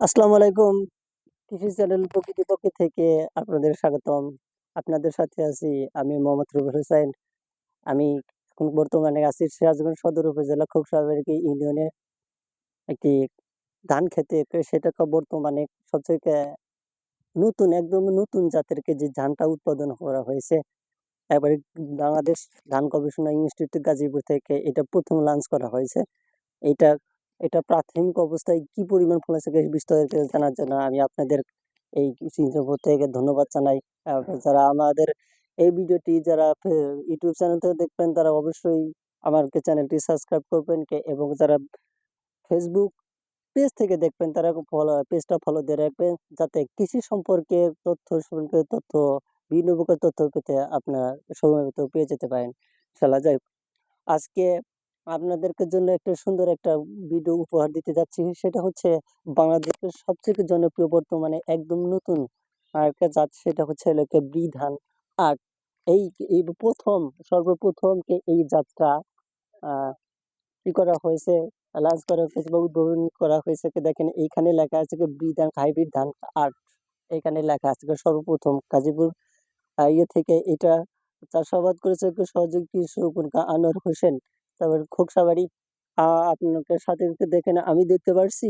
আসসালামু আলাইকুম। কৃষি চ্যানেল প্রকৃতি থেকে আপনাদের স্বাগতম। আপনাদের সাথে আছি আমি মোহাম্মদ রুবেল হোসেন। আমি বর্তমানে আছি সিরাজগঞ্জ সদর উপজেলা খোকসাবাড়ি ইউনিয়নে একটি ধান খেতে। তো সেটা বর্তমানে সবচেয়ে নতুন, একদম নতুন জাতেরকে যে ধানটা উৎপাদন করা হয়েছে। এবারে বাংলাদেশ ধান গবেষণা ইনস্টিটিউট গাজীপুর থেকে এটা প্রথম লঞ্চ করা হয়েছে। এটা এটা প্রাথমিক অবস্থায় কি পরিমাণ ফল আছে বিস্তারিত জানার জন্য আমি আপনাদের এই চিন্তার থেকে ধন্যবাদ জানাই। যারা আমাদের এই ভিডিওটি যারা ইউটিউব চ্যানেল থেকে দেখবেন, তারা অবশ্যই আমার চ্যানেলটি সাবস্ক্রাইব করবেন এবং যারা ফেসবুক পেজ থেকে দেখবেন, তারা ফলো পেজটা ফলো দিয়ে রাখবেন। যাতে কৃষি সম্পর্কে তথ্য সম্পর্কে তথ্য, বিভিন্ন প্রকার তথ্য পেতে আপনার সময় পেয়ে যেতে পারেন। খেলা যাই আজকে আপনাদেরকে জন্য একটা সুন্দর একটা ভিডিও উপহার দিতে যাচ্ছি। সেটা হচ্ছে বাংলাদেশের সবথেকে জনপ্রিয় বর্তমানে একদম নতুন একটা জাত, সেটা হচ্ছে এলাকা বিধান। আর এই এই প্রথম, সর্বপ্রথম এই আহ কি করা হয়েছে? লাঞ্চ করা হয়েছে বা উদ্বোধন করা হয়েছে দেখেন, এইখানে লেখা আছে বিধান, হাইব্রিড ধান আট। এখানে লেখা আছে সর্বপ্রথম গাজীপুর ইয়ে থেকে এটা চাষাবাদ করেছে সহযোগী কৃষক আনোয়ার হোসেন। তারপর খোকসাবাড়ি আপনাকে সাথে দেখেন আমি দেখতে পারছি,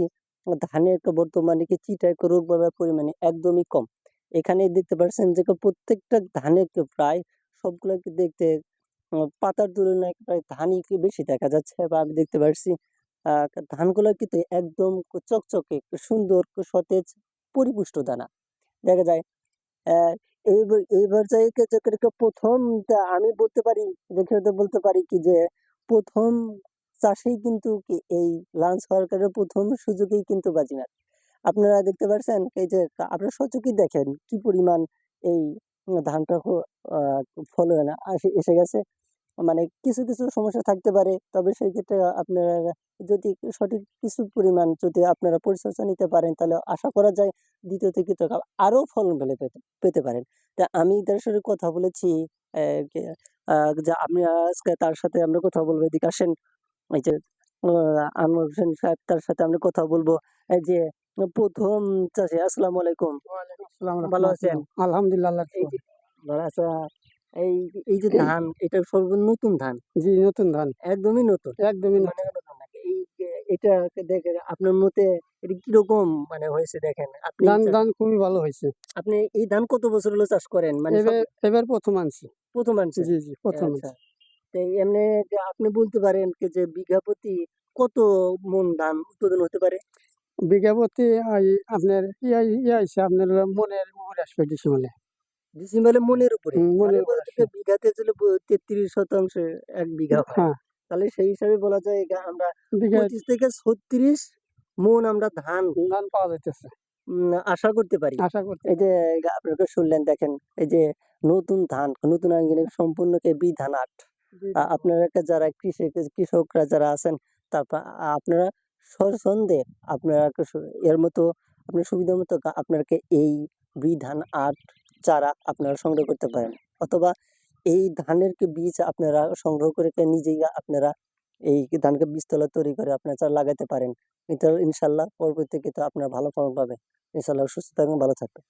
ধানের বর্তমানে কি চিটার রোগ বাড়ার পরিমাণে একদমই কম। এখানে দেখতে পাচ্ছেন যে, প্রত্যেকটা ধানের প্রায় সবগুলোকে দেখতে পাতার তুলনায় প্রায় ধানই বেশি দেখা যাচ্ছে বা আমি দেখতে আহ ধানগুলো কিন্তু একদম চকচকে সুন্দর সতেজ, পরিপুষ্ট দানা। দেখা যায় এইবার জায়গাকে প্রথম আমি বলতে পারি বলতে পারি কি যে প্রথম চাষেই কিন্তু এই লাঞ্চ সরকারের প্রথম সুযোগেই কিন্তু বাজিমাত। আপনারা দেখতে পাচ্ছেন এই যে আপনারা সচকি দেখেন কি পরিমাণ এই ধানটা আহ, না এসে গেছে। মানে কিছু কিছু সমস্যা থাকতে পারে তবে সেই ক্ষেত্রে আপনারা যদি সঠিক কিছু পরিমাণ যদি আপনারা পরিচর্যা নিতে পারেন তাহলে আশা করা যায় দ্বিতীয় থেকে তো আরও ফলন পেলে পেতে পেতে পারেন। তা আমি তার সাথে কথা বলেছি যে আপনি আজকে তার সাথে আমরা কথা বলব। এদিকে আসেন এই যে আনোয়ার হোসেন সাহেব তার সাথে আমরা কথা বলব। এই যে প্রথম চাষি আসসালামু আলাইকুম। ভালো আছেন? আলহামদুলিল্লাহ আল্লাহর এই এই যে ধান এটা সর্ব নতুন ধান? জি নতুন ধান। একদমই নতুন? একদমই নতুন। এটা দেখে আপনার মতে এটা কীরকম? মানে হয়েছে দেখেন আপনি ধান ধান খুবই ভালো হয়েছে। আপনি এই ধান কত বছর হলো চাষ করেন? মানে এবার প্রথম আনছি। প্রথম আনছেন? জি জি প্রথম আচ্ছা। আনছি। তো এমনি আপনি বলতে পারেন যে বিঘা প্রতি কত মন ধান উৎপাদন হতে পারে? বিঘা প্রতি আপনার ইয়া ইয়া আপনার মনের উপরে আসবে ডিসিমালে ডিসেম্বরে মনের উপরে? মনের মানে বিঘাতে যদি তেত্রিশ শতাংশ এক বিঘা হয় তাহলে সেই হিসাবে বলা যায় আমরা পঁচিশ থেকে ছত্রিশ মন আমরা ধান ধান পাওয়া যাইতেছে। আশা করতে পারি। আশা করতে এই যে আপনাকে শুনলেন দেখেন এই যে নতুন ধান নতুন আঙ্গিনের সম্পূর্ণকে বি ধান আট। আপনারা যারা কৃষক কৃষকরা যারা আছেন তারপর আপনারা স্বচ্ছন্দে আপনারা এর মতো আপনার সুবিধা মতো আপনাকে এই বি ধান আট চারা আপনারা সংগ্রহ করতে পারেন। অথবা এই ধানের কে বীজ আপনারা সংগ্রহ করে নিজেই আপনারা এই ধানকে বীজতলা তৈরি করে আপনারা চারা লাগাতে পারেন। ইনশাল্লাহ পরবর্তীতে আপনারা ভালো ফলন পাবেন ইনশাল্লাহ সুস্থ থাকবেন, ভালো থাকবেন।